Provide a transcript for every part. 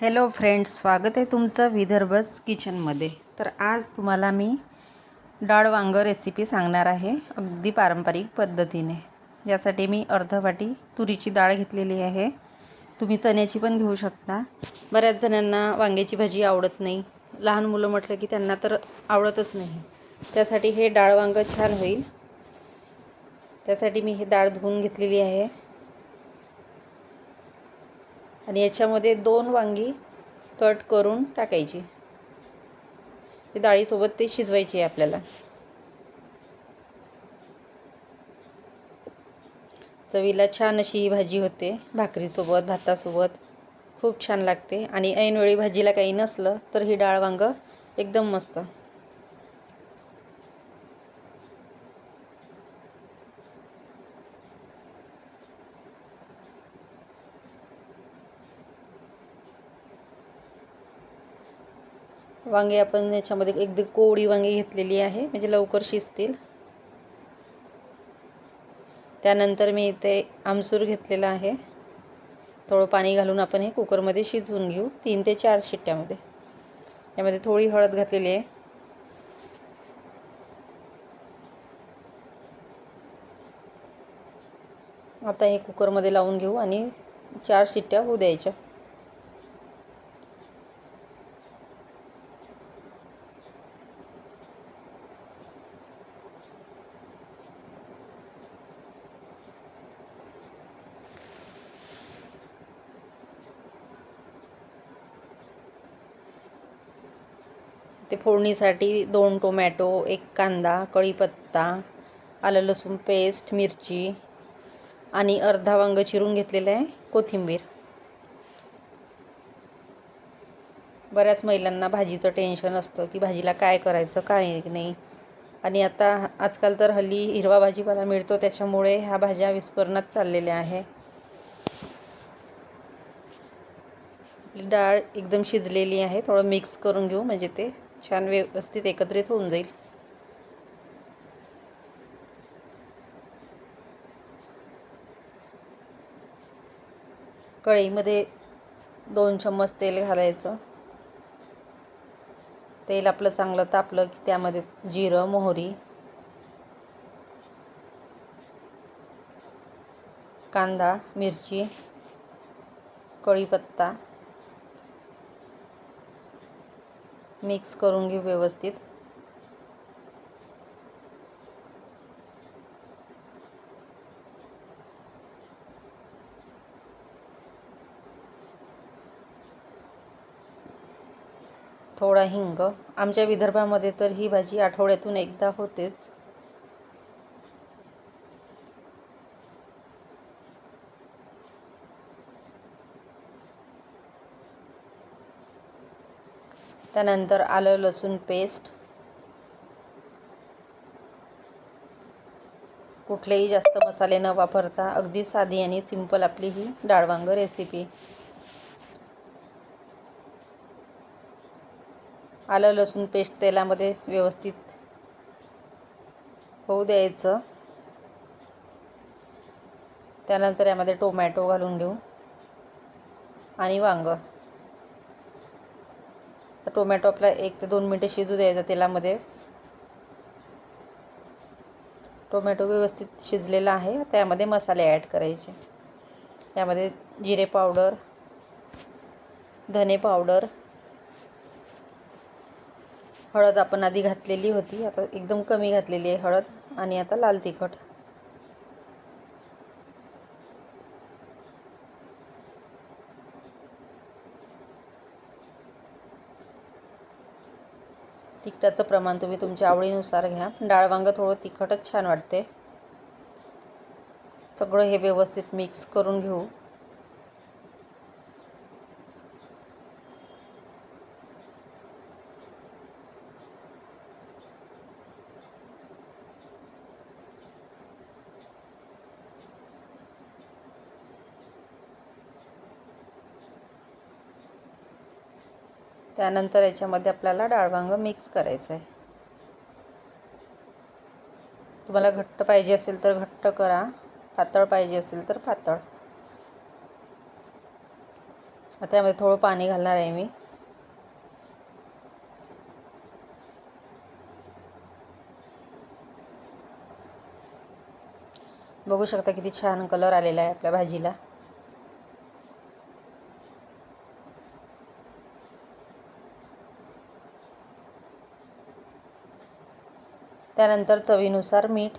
Hello friends स्वागत आहे तुमचं विदर्भस किचनमध्ये. तर आज तुम्हाला मी डाळ वांगं रेसिपी सांगणार आहे अगदी पारंपरिक पद्धतीने. यासाठी मी अर्ध वाटी तुरीची डाळ घेतलेली आहे. तुम्ही चण्याची पण घेऊ शकता. बऱ्याच जणांना वांग्याची भाजी आवडत नाही. लहान मुलं म्हटलं की त्यांना तर आवडतच नाही. त्यासाठी हे डाळ वांगं छान होईल. त्यासाठी मी हे डाळ धुवून घेतलेली आहे. आणि याच्यामध्ये दोन वांगी कट करून टाकायची. ते डाळीसोबत ते शिजवायची आहे आपल्याला. चवीला छान अशी ही भाजी होते भाकरीसोबत भातासोबत. खूप छान लागते. आणि ऐनवेळी भाजीला काही नसलं तर ही डाळ वांगं एकदम मस्त. वांगे आपण याच्यामध्ये एकदम कोवळी वांगी घेतलेली आहे. म्हणजे लवकर शिजतील. त्यानंतर मी इथे आमसूर घेतलेला आहे. थोडं पाणी घालून आपण हे कुकरमध्ये शिजवून घेऊ. तीन ते चार शिट्ट्यामध्ये. यामध्ये थोडी हळद घातलेली आहे. आता हे कुकरमध्ये लावून घेऊ आणि चार शिट्ट्या होऊ द्यायच्या. ते फोडणीसाठी दोन टोमॅटो एक कांदा कढीपत्ता आलं लसूण पेस्ट मिरची आणि अर्धा वांग चिरून घेतलेलं आहे कोथिंबीर. बऱ्याच महिलांना भाजीचं टेन्शन असतं की भाजीला काय करायचं काय नाही. आणि आता आजकाल तर हल्ली हिरवा भाजीपाला मिळतो त्याच्यामुळे ह्या भाज्या विस्फोरणात चाललेल्या आहे. डाळ एकदम शिजलेली आहे थोडं मिक्स करून घेऊ म्हणजे ते छान व्यवस्थित एकत्रित होऊन जाईल. कढईमध्ये दोन चम्मच तेल घालायचं. तेल आपलं चांगलं तापलं की त्यामध्ये जिरं मोहरी कांदा मिरची कढीपत्ता मिक्स करून घेऊ व्यवस्थित. थोडा हिंग. आमच्या विदर्भामध्ये तर ही भाजी आठवड्यातून एकदा होतेच. त्यानंतर आलं लसूण पेस्ट. कुठलेही जास्त मसाले न वापरता अगदी साधी आणि सिंपल आपली ही डाळवांग रेसिपी. आलं लसूण पेस्ट तेलामध्ये व्यवस्थित होऊ द्यायचं. त्यानंतर यामध्ये टोमॅटो घालून घेऊ आणि वांगं. टोमॅटो आपला एक ते दोन मिनटं शिजू द्यायचा तेलामध्ये. टोमॅटो व्यवस्थित शिजलेला आहे. त्यामध्ये मसाले ॲड करायचे. त्यामध्ये जिरे पावडर धने पावडर हळद आपण आधी घातलेली होती. आता एकदम कमी घातलेली आहे हळद आणि आता लाल तिखट. तिखटाचं प्रमाण तुम्ही तुमच्या आवडीनुसार घ्या. डाळ वांगं थोडं तिखटच छान वाटते. सगळं हे व्यवस्थित मिक्स करून घेऊ. त्यानंतर याच्यामध्ये आपल्याला डाळवांग मिक्स करायचं आहे तुम्हाला घट्ट पाहिजे असेल तर घट्ट करा पातळ पाहिजे असेल तर पातळ. आता त्यामध्ये थोडं पाणी घालणार आहे मी. बघू शकता किती छान कलर आलेला आहे आपल्या भाजीला. त्यानंतर चवीनुसार मीठ.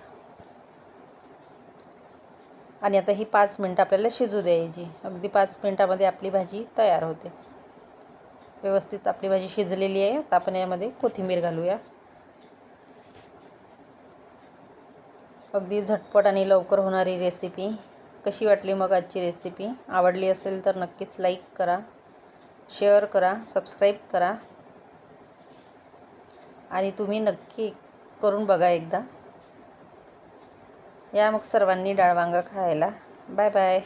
आणि आता ही पाच मिनटं आपल्याला शिजू द्यायची. अगदी पाच मिनटामध्ये आपली भाजी तयार होते. व्यवस्थित आपली भाजी शिजलेली आहे. आता आपण यामध्ये कोथिंबीर घालूया. अगदी झटपट आणि लवकर होणारी रेसिपी. कशी वाटली मग आजची रेसिपी? आवडली असेल तर नक्कीच लाईक करा शेअर करा सबस्क्राईब करा. आणि तुम्ही नक्की करून बघा एकदा. या मग सर्वांनी डाळ वांगा खायला. Bye bye.